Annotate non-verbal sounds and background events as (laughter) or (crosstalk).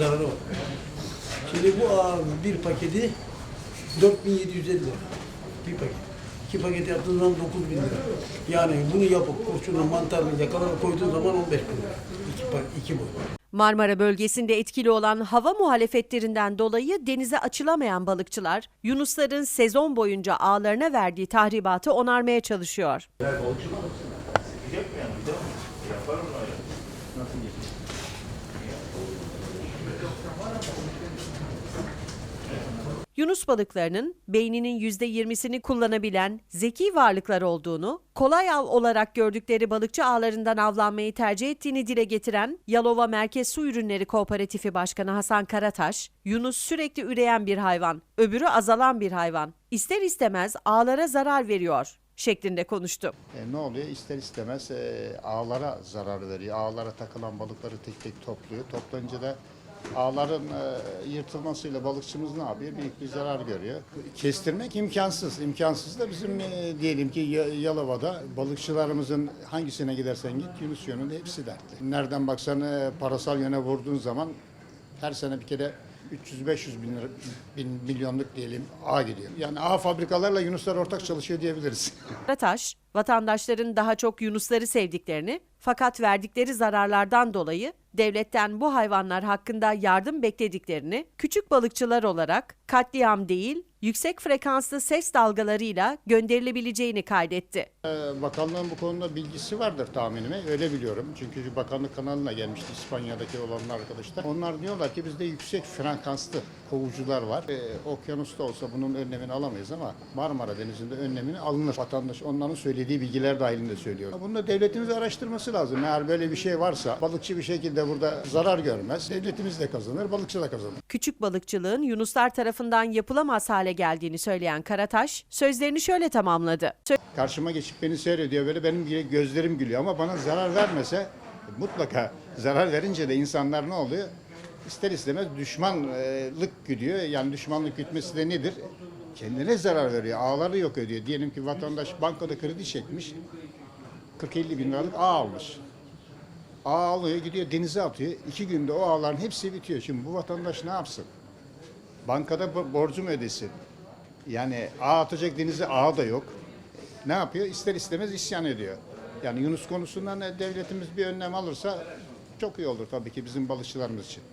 zararı var. Şimdi bu ağ bir paketi 4750 lira. Bir paket. İki paket yaptığın zaman 9000 lira. Yani bunu yapıp kurşunu mantarını yakalayıp koyduğun zaman 15 bin lira. İki, iki boy. Marmara bölgesinde etkili olan hava muhalefetlerinden dolayı denize açılamayan balıkçılar, Yunusların sezon boyunca ağlarına verdiği tahribatı onarmaya çalışıyor. Yunus balıklarının beyninin %20'sini kullanabilen zeki varlıklar olduğunu, kolay av olarak gördükleri balıkçı ağlarından avlanmayı tercih ettiğini dile getiren Yalova Merkez Su Ürünleri Kooperatifi Başkanı Hasan Karataş, Yunus sürekli üreyen bir hayvan, öbürü azalan bir hayvan. İster istemez ağlara zarar veriyor şeklinde konuştu. E, ne oluyor? İster istemez e, ağlara zarar veriyor. Ağlara takılan balıkları tek tek topluyor. Toplanınca da ağların e, yırtılmasıyla balıkçımız ne yapıyor? Büyük bir zarar görüyor. Kestirmek imkansız. İmkansız da bizim e, diyelim ki Ya- Yalova'da balıkçılarımızın hangisine gidersen git Yunus yönünde hepsi dertli. Nereden baksan e, parasal yöne vurduğun zaman her sene bir kere 300-500 bin, bin milyonluk diyelim ağ gidiyor. Yani ağ fabrikalarla Yunuslar ortak çalışıyor diyebiliriz. (laughs) Karataş, vatandaşların daha çok yunusları sevdiklerini fakat verdikleri zararlardan dolayı devletten bu hayvanlar hakkında yardım beklediklerini, küçük balıkçılar olarak katliam değil, yüksek frekanslı ses dalgalarıyla gönderilebileceğini kaydetti. Ee, Bakanlığın bu konuda bilgisi vardır tahminime. Öyle biliyorum. Çünkü bakanlık kanalına gelmişti İspanya'daki olan arkadaşlar. Onlar diyorlar ki bizde yüksek frekanslı kovucular var. Ee, okyanusta olsa bunun önlemini alamayız ama Marmara Denizi'nde önlemini alınır. Vatandaş onların söylediği bilgiler dahilinde söylüyor. Bunu da devletimiz araştırması lazım. Eğer böyle bir şey varsa balıkçı bir şekilde burada zarar görmez. Devletimiz de kazanır, balıkçı da kazanır. Küçük balıkçılığın Yunuslar tarafından yapılamaz hale geldiğini söyleyen Karataş, sözlerini şöyle tamamladı. Karşıma geçip beni seyrediyor böyle benim gözlerim gülüyor ama bana zarar vermese mutlaka zarar verince de insanlar ne oluyor? İster istemez düşmanlık güdüyor. Yani düşmanlık gütmesi de nedir? Kendine zarar veriyor. Ağları yok ediyor. Diyelim ki vatandaş bankada kredi çekmiş. 40-50 bin liralık ağ almış. Ağ alıyor gidiyor denize atıyor. İki günde o ağların hepsi bitiyor. Şimdi bu vatandaş ne yapsın? Bankada bo- borcu mu ödesin? Yani ağ atacak denize ağı da yok. Ne yapıyor? İster istemez isyan ediyor. Yani Yunus konusundan devletimiz bir önlem alırsa çok iyi olur tabii ki bizim balıkçılarımız için.